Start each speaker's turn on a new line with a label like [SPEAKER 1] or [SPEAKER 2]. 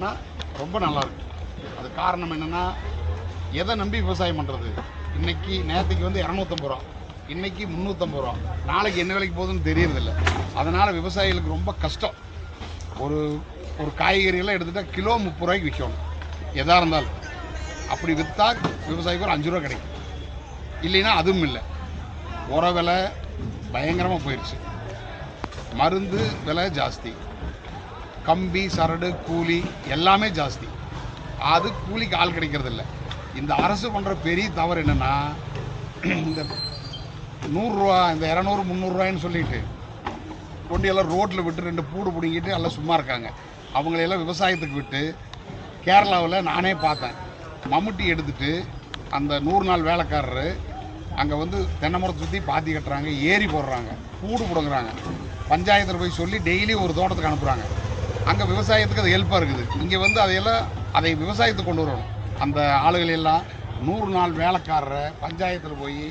[SPEAKER 1] ரொம்ப நல்லா இருக்கும் அது காரணம் என்னன்னா எதை நம்பி விவசாயம் பண்ணுறது இன்னைக்கு நேற்றுக்கு வந்து இரநூத்தம்பது ரூபா இன்னைக்கு முந்நூற்றம்பது ரூபா நாளைக்கு என்ன விலைக்கு போகுதுன்னு தெரியறதில்ல. அதனால் விவசாயிகளுக்கு ரொம்ப கஷ்டம். ஒரு ஒரு காய்கறியெல்லாம் எடுத்துட்டா கிலோ முப்பது ரூபாய்க்கு விற்கணும் எதாக இருந்தாலும். அப்படி விற்றா விவசாயிக்கு ஒரு அஞ்சு ரூபா கிடைக்கும். இல்லைன்னா அதுவும் இல்லை. உர விலை பயங்கரமாக போயிடுச்சு மருந்து விலை ஜாஸ்தி. கம்பி சரடு கூலி எல்லாமே ஜாஸ்தி. அது கூலிக்கு ஆள் கிடைக்கிறதில்ல. இந்த அரசு பண்ணுற பெரிய தவறு என்னன்னா இந்த நூறுரூவா இந்த இரநூறு முந்நூறுரூவான்னு சொல்லிட்டு கொண்டு எல்லாம் ரோட்டில் விட்டு ரெண்டு பூடு பிடுங்கிட்டு எல்லாம் சும்மா இருக்காங்க. அவங்களையெல்லாம் விவசாயத்துக்கு விட்டு கேரளாவில் நானே பார்த்தேன். மம்முட்டி எடுத்துட்டு அந்த நூறு நாள் வேலைக்காரர் அங்கே வந்து தென்னை மரத்தை சுற்றி பாத்தி கட்டுறாங்க ஏரி போடுறாங்க கூடு பிடுங்குறாங்க. பஞ்சாயத்தில் போய் சொல்லி டெய்லி ஒரு தோட்டத்துக்கு அனுப்புகிறாங்க அங்கே விவசாயத்துக்கு அது ஹெல்ப்பாக இருக்குது. இங்கே வந்து அதையெல்லாம் அதை விவசாயத்துக்கு கொண்டு வரணும். அந்த ஆளுகள் எல்லாம் நூறு நாள் வேலைக்காரரை பஞ்சாயத்தில் போய்